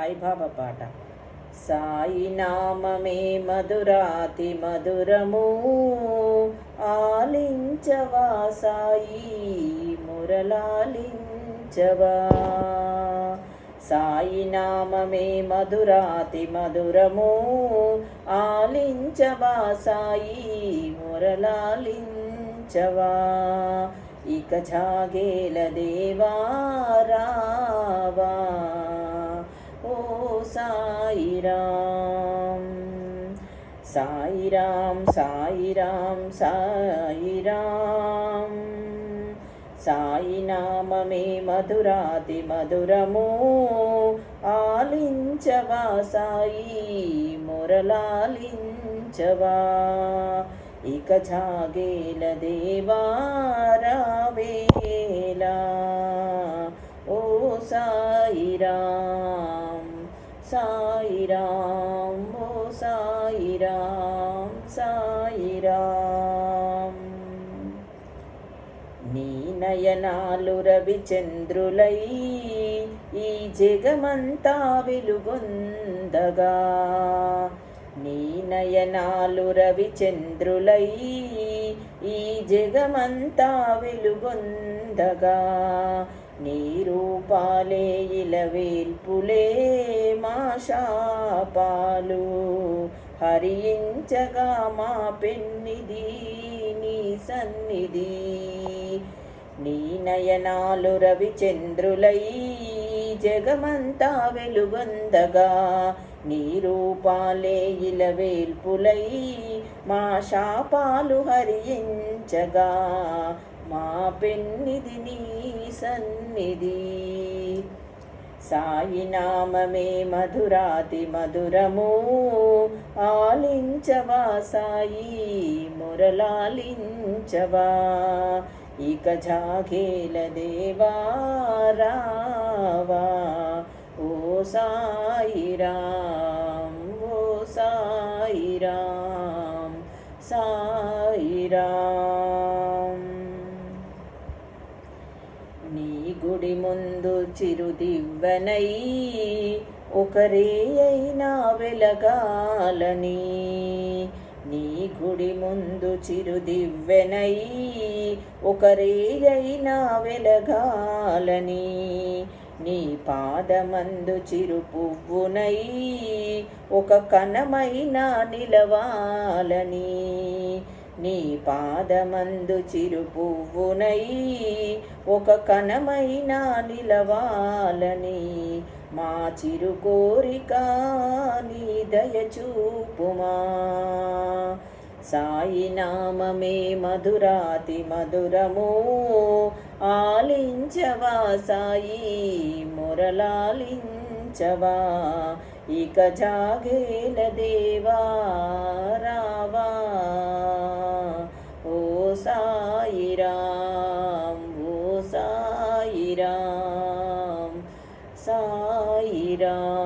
సాయిబాబా పాట. సాయి నామమే మధురాతి మధురము ఆలించవా సాయి మురళాలించవా? సాయి నామమే మధురాతి మధురము ఆలించవా సాయి మురళాలించవా? ఇక జాగేల దేవా సాయిరామ్. సాయిరామ్ సాయిరామ్ సాయిరామ్. సాయినామే మధురాతి మధురము. ఆలించవా సాయి మురళాలించవా. ఇక జాగేల దేవా సాయిరామ్ ఓ సాయిరామ్ సాయిరామ్. నీ నయనాలు రవిచంద్రులై ఈ జగమంతా వెలుగొందగా. నీ నయనాలు రవిచంద్రులై ఈ జగమంతా వెలుగొందగా. నీ పాలే ఇలవేల్పులే మా శాపాలు. హరించగా మా పెన్నిది నీ సన్నిధి. నీ నయనాలు రవిచంద్రులై జగమంతా వెలుగొందగా. నీ రూపాలే ఇలవేల్పులై మా శాపాలు హరించగా. మా పెన్నిది నీ సన్నిధి. సాయినామమే మధురాతి మధురము. ఆలించవా సాయి మురళాలించవా. ఇక జాగేల దేవారావా సాయి రామ్ ఓ సాయిరామ్ ఓ సాయిరామ్ సాయిరామ్. నీ గుడి ముందు చిరుదివ్వనై ఒకరే అయినా వెలగాలని. నీ గుడి ముందు చిరుదివ్వెనై ఒకరే అయినా వెలగాలని. నీ పాదమందు చిరు పువ్వునై ఒక కణమైన నిలవాలని. నీ పాదమందు చిరు పువ్వునై ఒక కణమైన నిలవాలని. మా చిరు కోరిక నీ దయచూపుమా సాయినామమే మధురాతి మధురము ఆలించవా సాయి మురళాలించవా? ఇక జాగేల దేవా రావా? ఓ సాయిరామ్ ఓ సాయిరామ్ సాయిరామ్